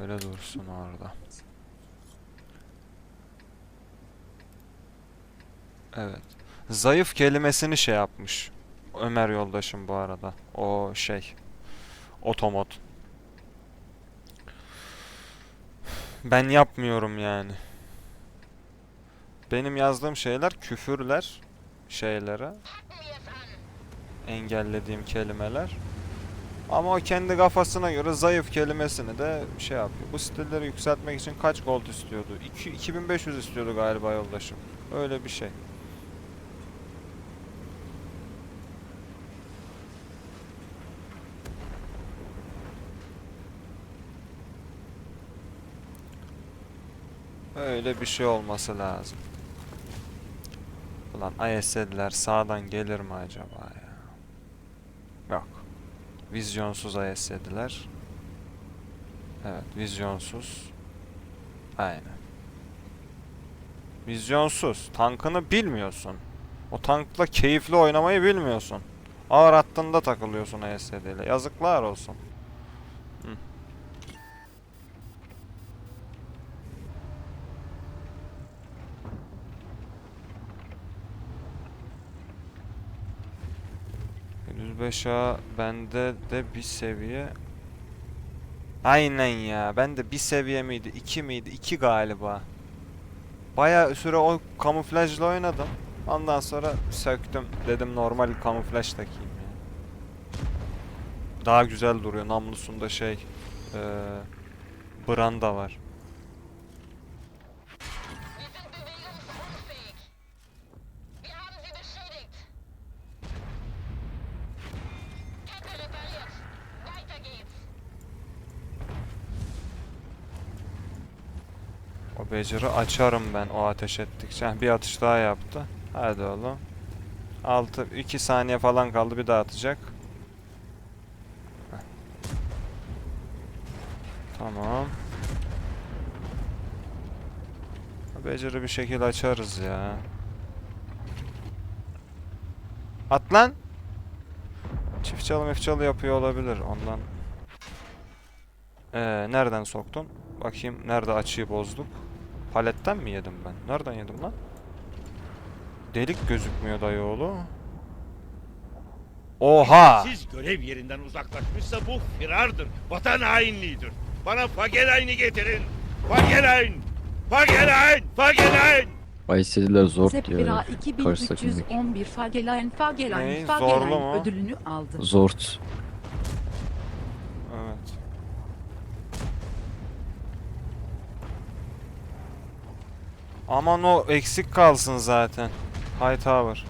Böyle dursun orada. Evet. Zayıf kelimesini şey yapmış. Ömer yoldaşım bu arada. O şey. Otomot. Ben yapmıyorum yani. Benim yazdığım şeyler küfürler şeylere. Engellediğim kelimeler. Ama o kendi kafasına göre zayıf kelimesini de şey yapıyor. Bu siteleri yükseltmek için kaç gold istiyordu? İki- 2500 istiyordu galiba yoldaşım. Öyle bir şey. Öyle bir şey olması lazım. Ulan ISL'ler sağdan gelir mi acaba ya? Vizyonsuz ISL'ler. Evet, vizyonsuz. Aynen. Vizyonsuz. Tankını bilmiyorsun. O tankla keyifli oynamayı bilmiyorsun. Ağır hattında takılıyorsun ISL ile. Yazıklar olsun. 5A bende de bir seviye. Aynen ya. Ben de bir seviye miydi? 2 miydi? 2 galiba. Bayağı süre o kamuflajla oynadım. Ondan sonra söktüm. Dedim normal kamuflaj takayım ya. Daha güzel duruyor. Namlusunda şey... Ee, branda var. O beceri açarım ben o ateş ettikçe. Bir atış daha yaptı. Hadi oğlum. 6 2 saniye falan kaldı bir daha atacak. Heh. Tamam. Beceri bir şekilde açarız ya. At lan. Çift çalı mif çalı yapıyor olabilir ondan. Ee, nereden soktun? Bakayım nerede açıyı bozduk. Paletten mi yedim ben? Nereden yedim lan? Delik gözükmüyor dayıoğlu. Oha! Siz görev yerinden uzaklaşmışsa bu firardır. Vatan hainliğidir. Bana Fagelain'i getirin. Fagelain! Fagelain! Fagelain! Kayseriler zor diyor. Zepira ya. Karşı takımdaki. 2311 Fagelain Fagelain Ney? Zorlu mu? ödülünü aldı. Zort. Evet. Aman o eksik kalsın zaten. High Tower.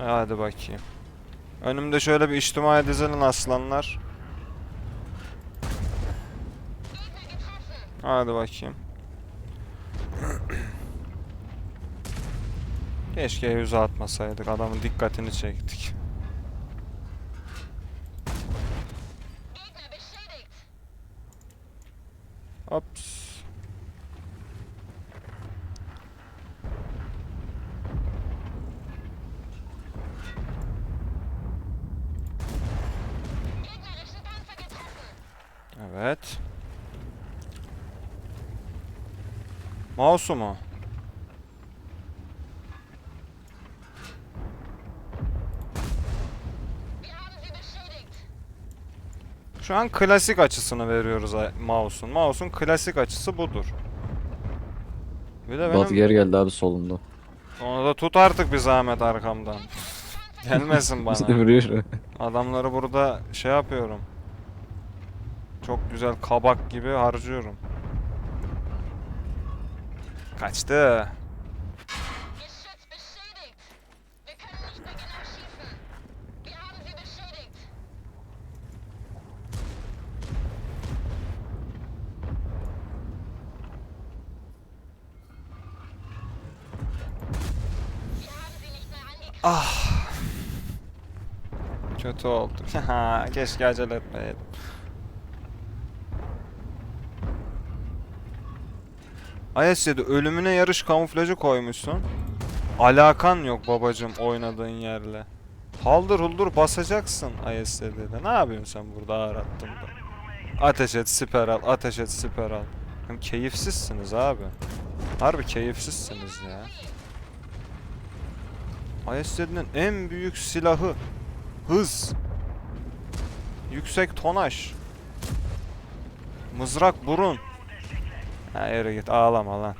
E, Hadi bakayım. Önümde şöyle bir içtimai dizilin aslanlar. Hadi bakayım. Keşke yüze atmasaydık. Adamın dikkatini çektik. Mouse'u mu? Şu an klasik açısını veriyoruz mouse'un. Mouse'un klasik açısı budur. Bir de Batı benim... geri geldi abi solunda. Onu da tut artık bir zahmet arkamdan. Gelmesin bana. Adamları burada şey yapıyorum. Çok güzel kabak gibi harcıyorum. Mehr angegriffen. Kötü oldu. Keşke acele etmeyeydim. Ayas ölümüne yarış kamuflajı koymuşsun. Alakan yok babacım oynadığın yerle. Haldır huldur basacaksın ISD'de. Ne yapıyorsun sen burada ağır hattında? Ateş et siper al, ateş et siper al. Hem keyifsizsiniz abi. Harbi keyifsizsiniz ya. ISD'nin en büyük silahı hız. Yüksek tonaj. Mızrak burun. Ha yere git ağlama lan.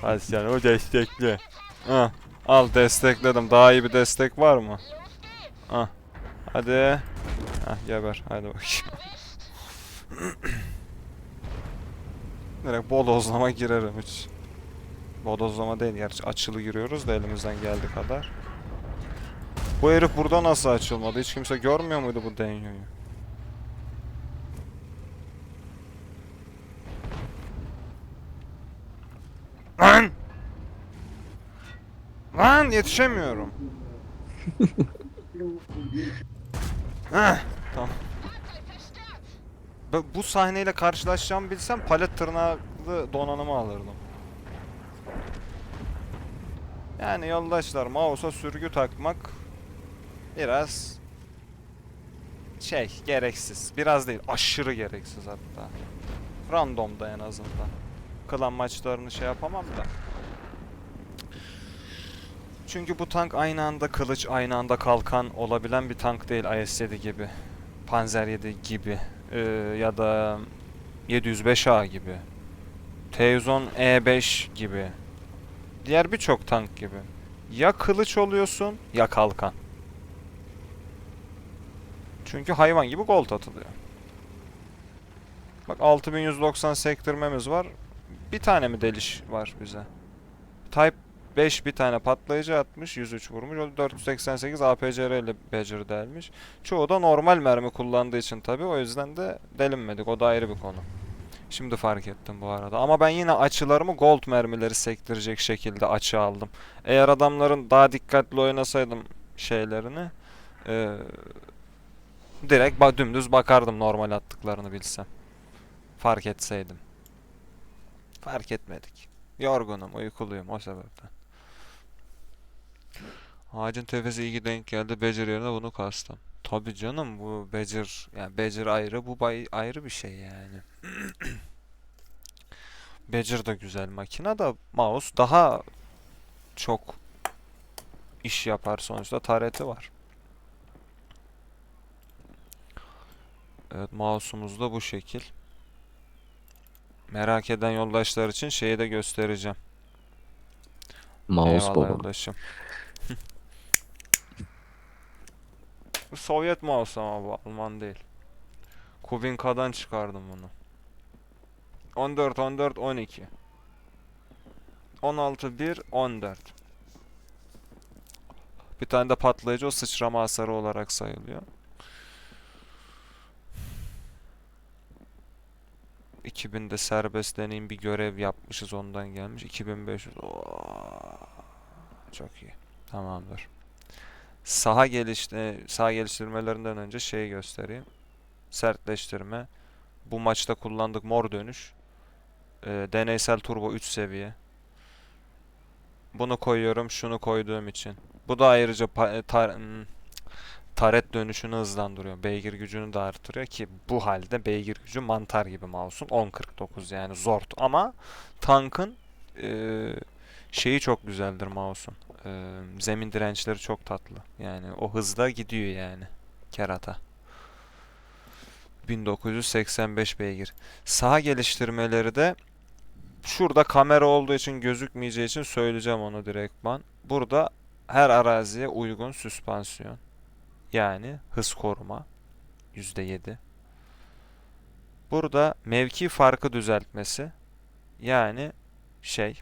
Hadi sen o destekli. Ha, al destekledim. Daha iyi bir destek var mı? Ah. Hadi. Hah geber. Hadi bakayım. Direkt bodozlama girerim hiç. Bodozlama değil gerçi açılı giriyoruz da elimizden geldiği kadar. Bu herif burada nasıl açılmadı? Hiç kimse görmüyor muydu bu denyoyu? Lan! Lan yetişemiyorum. Heh, tamam. Ben bu sahneyle karşılaşacağımı bilsem palet tırnaklı donanımı alırdım. Yani yoldaşlar mouse'a sürgü takmak biraz şey gereksiz. Biraz değil aşırı gereksiz hatta. Randomda en azından. Klan maçlarını şey yapamam da. Çünkü bu tank aynı anda kılıç, aynı anda kalkan olabilen bir tank değil IS-7 gibi. Panzer 7 gibi. Ee, ya da 705A gibi. T110 E5 gibi. Diğer birçok tank gibi. Ya kılıç oluyorsun ya kalkan. Çünkü hayvan gibi gold atılıyor. Bak 6190 sektirmemiz var. Bir tane mi deliş var bize? Type 5 bir tane patlayıcı atmış. 103 vurmuş. O da 488 APCR ile Badger delmiş. Çoğu da normal mermi kullandığı için tabi o yüzden de delinmedik. O da ayrı bir konu. Şimdi fark ettim bu arada. Ama ben yine açılarımı gold mermileri sektirecek şekilde açı aldım. Eğer adamların daha dikkatli oynasaydım şeylerini eee, direkt dümdüz bakardım normal attıklarını bilsem. Fark etseydim. Fark etmedik. Yorgunum, uykuluyum o sebepten. Ağacın tepesi iyi denk geldi. Becir yerine bunu kastım. Tabii canım bu Becir yani Becir ayrı bu bay ayrı bir şey yani. Becir de güzel makine da mouse daha çok iş yapar sonuçta tareti var. Evet mouse'umuz da bu şekil. Merak eden yoldaşlar için şeyi de göstereceğim. Mouse Eyvallah baba. yoldaşım. Bu Sovyet mouse ama bu Alman değil. Kubinka'dan çıkardım bunu. 14 14 12. 16 1 14. Bir tane de patlayıcı o sıçrama hasarı olarak sayılıyor. 2000'de serbest deneyim bir görev yapmışız ondan gelmiş. 2500. Oo, çok iyi. Tamamdır. Saha gelişte saha geliştirmelerinden önce şeyi göstereyim. Sertleştirme. Bu maçta kullandık mor dönüş. Ee, deneysel turbo 3 seviye. Bunu koyuyorum şunu koyduğum için. Bu da ayrıca e, tar- hmm, taret dönüşünü hızlandırıyor. Beygir gücünü de artırıyor ki bu halde beygir gücü mantar gibi mouse'un 10.49 yani zor ama tankın eee, şeyi çok güzeldir mouse'un. Eee, zemin dirençleri çok tatlı. Yani o hızda gidiyor yani kerata. 1985 beygir. Sağ geliştirmeleri de şurada kamera olduğu için gözükmeyeceği için söyleyeceğim onu direktman. Burada her araziye uygun süspansiyon. Yani hız koruma %7. Burada mevki farkı düzeltmesi. Yani şey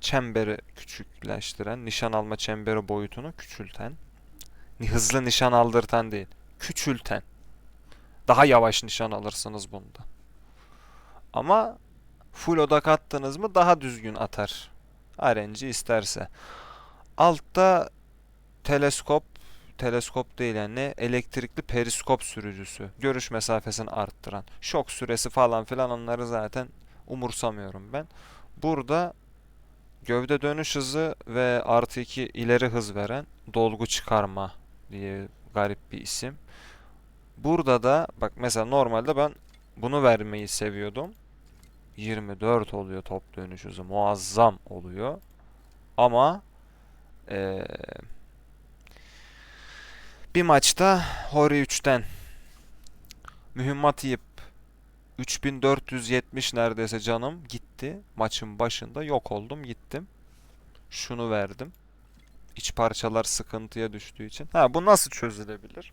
çemberi küçükleştiren, nişan alma çemberi boyutunu küçülten, hızlı nişan aldırtan değil, küçülten. Daha yavaş nişan alırsınız bunda. Ama full odak attınız mı daha düzgün atar. RNG isterse. Altta teleskop teleskop değil yani elektrikli periskop sürücüsü. Görüş mesafesini arttıran. Şok süresi falan filan onları zaten umursamıyorum ben. Burada gövde dönüş hızı ve artı 2 ileri hız veren dolgu çıkarma diye garip bir isim. Burada da bak mesela normalde ben bunu vermeyi seviyordum. 24 oluyor top dönüş hızı. Muazzam oluyor. Ama eee, bir maçta Hori 3'ten mühimmat yiyip 3470 neredeyse canım gitti. Maçın başında yok oldum gittim. Şunu verdim. İç parçalar sıkıntıya düştüğü için. Ha bu nasıl çözülebilir?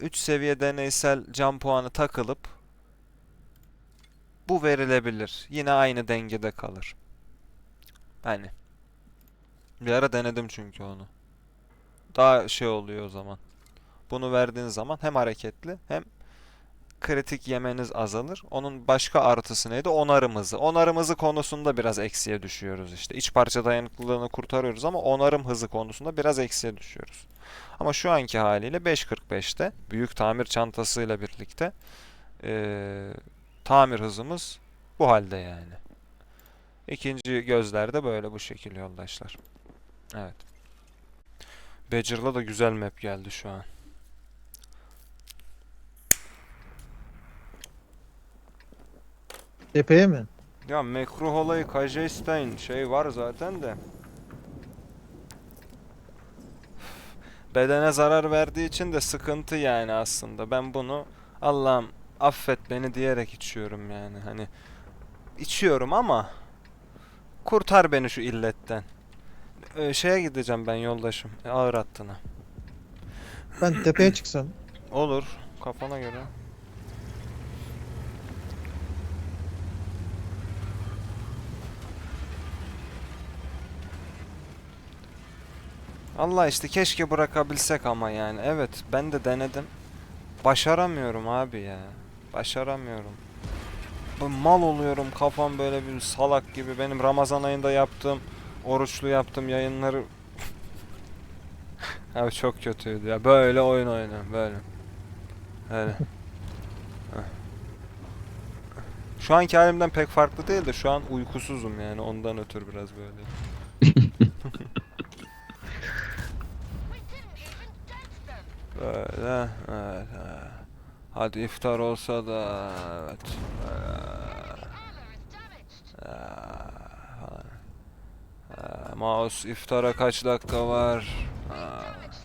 3 seviye deneysel can puanı takılıp bu verilebilir. Yine aynı dengede kalır. Hani. Bir ara denedim çünkü onu. Daha şey oluyor o zaman. Bunu verdiğin zaman hem hareketli hem kritik yemeniz azalır. Onun başka artısı neydi? Onarım hızı. Onarım hızı konusunda biraz eksiye düşüyoruz işte. İç parça dayanıklılığını kurtarıyoruz ama onarım hızı konusunda biraz eksiye düşüyoruz. Ama şu anki haliyle 5.45'te büyük tamir çantasıyla birlikte eee, tamir hızımız bu halde yani. İkinci gözlerde böyle bu şekil yoldaşlar. Evet. Badger'la da güzel map geldi şu an. Tepeye mi? Ya mekruh olayı Kajestein şey var zaten de. Bedene zarar verdiği için de sıkıntı yani aslında. Ben bunu Allah'ım affet beni diyerek içiyorum yani. Hani içiyorum ama kurtar beni şu illetten. Ee, şeye gideceğim ben yoldaşım. Ağır hattına. Ben tepeye çıksam. Olur. Kafana göre. Allah işte keşke bırakabilsek ama yani. Evet ben de denedim. Başaramıyorum abi ya. Başaramıyorum. Bu mal oluyorum kafam böyle bir salak gibi. Benim Ramazan ayında yaptığım oruçlu yaptığım yayınları Abi çok kötüydü ya. Böyle oyun oyna böyle. Öyle. Şu anki halimden pek farklı değil de şu an uykusuzum yani ondan ötürü biraz böyle. Böyle. Evet. Hadi iftar olsa da evet. Ee, mouse iftara kaç dakika var? Ha, Damage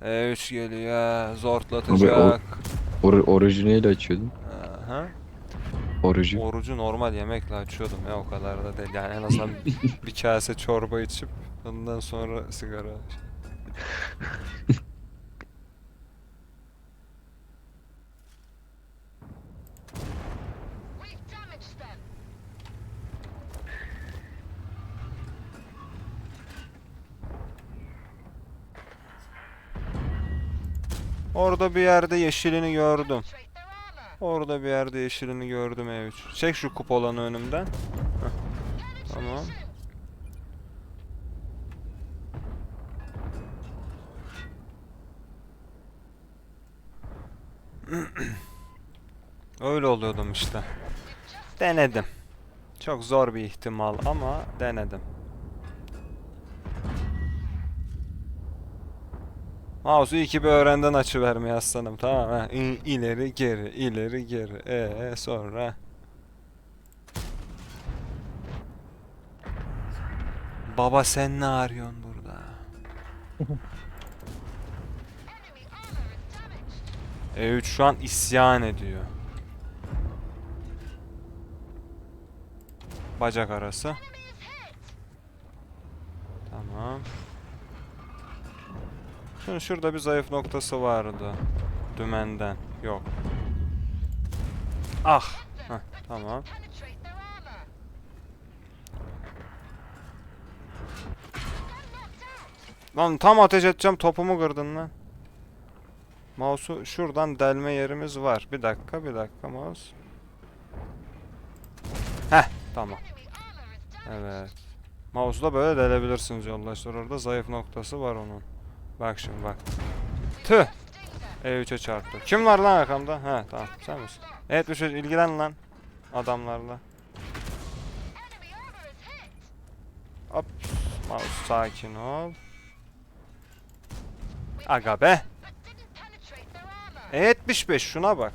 them. E3 geliyor. Zortlatacak. Or orijinali açıyordum. Aha. Orijin. Orucu normal yemekle açıyordum ya o kadar da değil. Yani en azından bir kase çorba içip ondan sonra sigara. Orada bir yerde yeşilini gördüm. Orada bir yerde yeşilini gördüm E3. Çek şu kupolanı önümden. Heh, Tamam. Öyle oluyordum işte. Denedim. Çok zor bir ihtimal ama denedim. Mouse'u iki bir öğrenden açıvermeyi aslanım tamam ha. İleri geri ileri geri. Ee sonra. Baba sen ne arıyorsun burada? Enemy armor is damaged. E3 şu an isyan ediyor. Bacak arası. Tamam. Şimdi şurada bir zayıf noktası vardı. Dümenden. Yok. Ah. Heh, tamam. Lan tam ateş edeceğim topumu kırdın lan. Mouse'u şuradan delme yerimiz var. Bir dakika bir dakika mouse. Heh tamam. Evet. Mouse'la böyle delebilirsiniz yoldaşlar. Orada zayıf noktası var onun. Bak şimdi bak. Tüh. Sting them. E3'e çarptı. Kim var lan arkamda? He tamam sen misin? Evet bir şey ilgilen lan adamlarla. Hop. Mouse sakin ol. Aga be. but didn't penetrate their armor. E 75 şuna bak.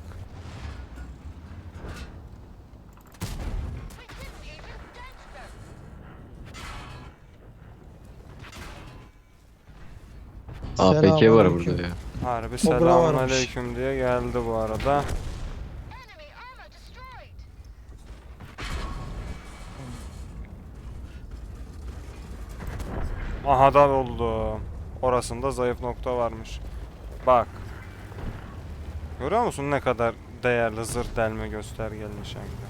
APK var burada ya. Harbi selamun aleyküm diye geldi bu arada. Aha da oldu. Orasında zayıf nokta varmış. Bak. Görüyor musun ne kadar değerli zırh delme göstergeli nişangah.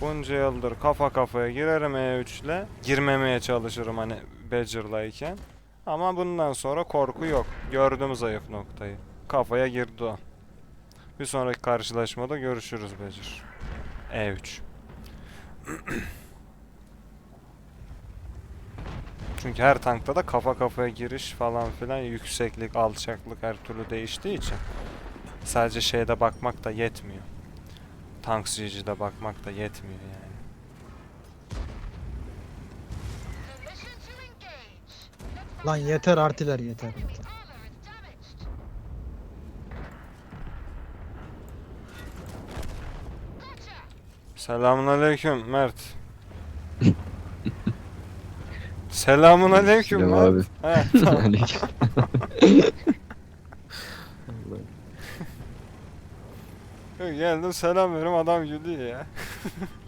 Bunca yıldır kafa kafaya girerim E3 ile. Girmemeye çalışırım hani Badger'layken. Ama bundan sonra korku yok. Gördüm zayıf noktayı. Kafaya girdi o. Bir sonraki karşılaşmada görüşürüz Badger. E3. Çünkü her tankta da kafa kafaya giriş falan filan yükseklik, alçaklık her türlü değiştiği için sadece şeyde bakmak da yetmiyor. Tank CG'de bakmak da yetmiyor yani. Lan yeter artiler yeter. yeter. Selamun aleyküm Mert. Selamun aleyküm Selam Mert. He, tamam. Aleyküm. Geldim selam veriyorum adam gülüyor ya.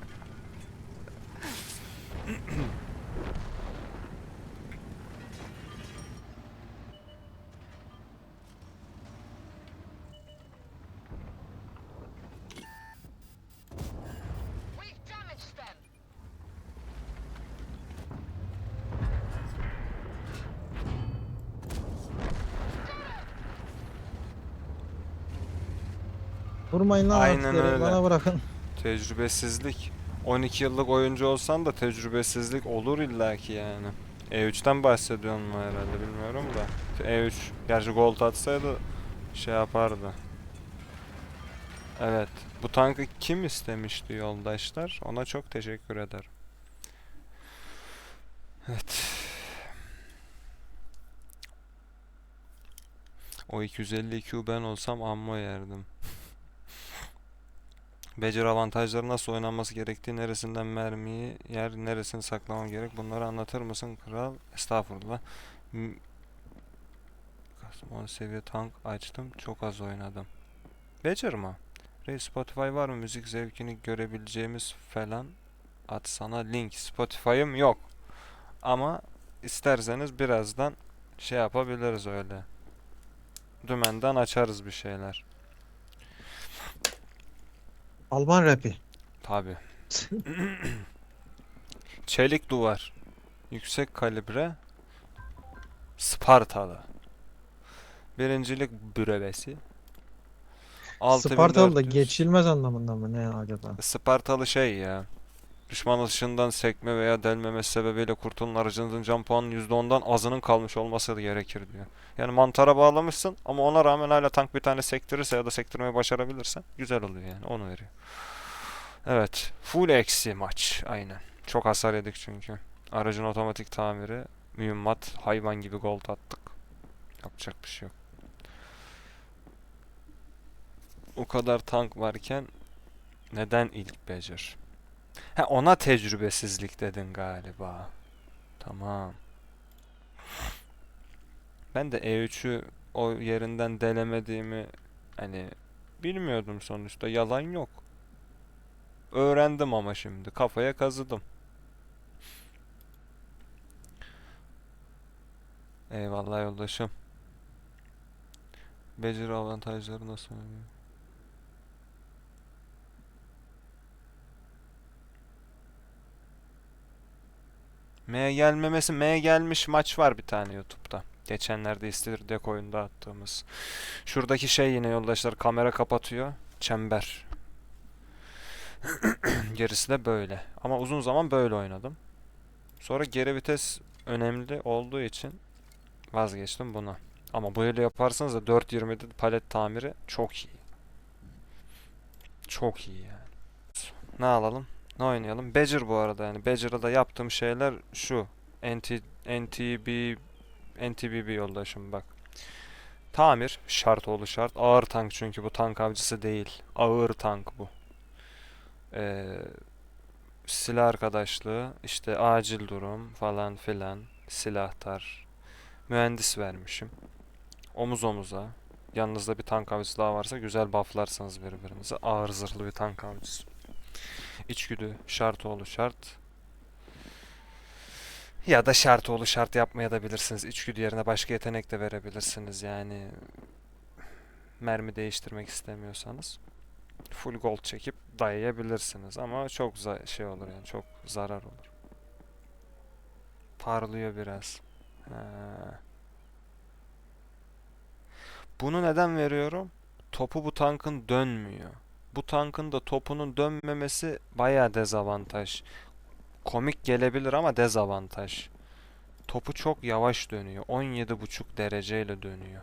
Vurmayın lan Aynen artileri öyle. bana bırakın. Tecrübesizlik. 12 yıllık oyuncu olsan da tecrübesizlik olur illaki yani. E3'ten bahsediyorsun mu herhalde bilmiyorum da. E3 gerçi gold atsaydı şey yapardı. Evet. Bu tankı kim istemişti yoldaşlar? Ona çok teşekkür ederim. Evet. O 250 IQ ben olsam ammo yerdim. Beceri avantajları nasıl oynanması gerektiği, neresinden mermiyi yer, neresini saklamam gerek bunları anlatır mısın kral? Estağfurullah. M- Custom 10 seviye tank açtım, çok az oynadım. Becer mi? Reis Spotify var mı? Müzik zevkini görebileceğimiz falan at sana link. Spotify'ım yok. Ama isterseniz birazdan şey yapabiliriz öyle. Dümenden açarız bir şeyler. Alman rapi. Tabi. Çelik duvar. Yüksek kalibre. Spartalı. Birincilik bürevesi. Spartalı da 6400. geçilmez anlamında mı ne acaba? Spartalı şey ya. Düşman ışığından sekme veya delmemesi sebebiyle kurtulun aracınızın can puanının %10'dan azının kalmış olması gerekir diyor. Yani mantara bağlamışsın ama ona rağmen hala tank bir tane sektirirse ya da sektirmeyi başarabilirsen güzel oluyor yani onu veriyor. Evet. Full eksi maç. Aynen. Çok hasar yedik çünkü. Aracın otomatik tamiri. Mühimmat. Hayvan gibi gold attık. Yapacak bir şey yok. O kadar tank varken neden ilk becer? Ha ona tecrübesizlik dedin galiba. Tamam. Ben de E3'ü o yerinden delemediğimi hani bilmiyordum sonuçta. Yalan yok. Öğrendim ama şimdi. Kafaya kazıdım. Eyvallah yoldaşım. Beceri avantajları nasıl? M gelmemesi M gelmiş maç var bir tane YouTube'da. Geçenlerde İstiridye oyunda attığımız. Şuradaki şey yine yoldaşlar kamera kapatıyor. Çember. Gerisi de böyle. Ama uzun zaman böyle oynadım. Sonra geri vites önemli olduğu için vazgeçtim buna. Ama böyle yaparsanız da 4.20'de palet tamiri çok iyi. Çok iyi yani. Ne alalım? Ne oynayalım? Badger bu arada yani. Badger'da da yaptığım şeyler şu. NT, NTB NTBB yoldaşım bak. Tamir şart oğlu şart. Ağır tank çünkü bu tank avcısı değil. Ağır tank bu. Ee, silah arkadaşlığı, işte acil durum falan filan, silahtar, mühendis vermişim. Omuz omuza. Yanınızda bir tank avcısı daha varsa güzel bufflarsınız birbirinize. Ağır zırhlı bir tank avcısı. İçgüdü, şart oğlu şart. Ya da şart oğlu şart yapmaya da bilirsiniz. İçgüdü yerine başka yetenek de verebilirsiniz yani. Mermi değiştirmek istemiyorsanız full gold çekip dayayabilirsiniz ama çok şey olur yani çok zarar olur. Parlıyor biraz. Ha. Bunu neden veriyorum? Topu bu tankın dönmüyor. Bu tankın da topunun dönmemesi bayağı dezavantaj. Komik gelebilir ama dezavantaj. Topu çok yavaş dönüyor. 17,5 dereceyle dönüyor.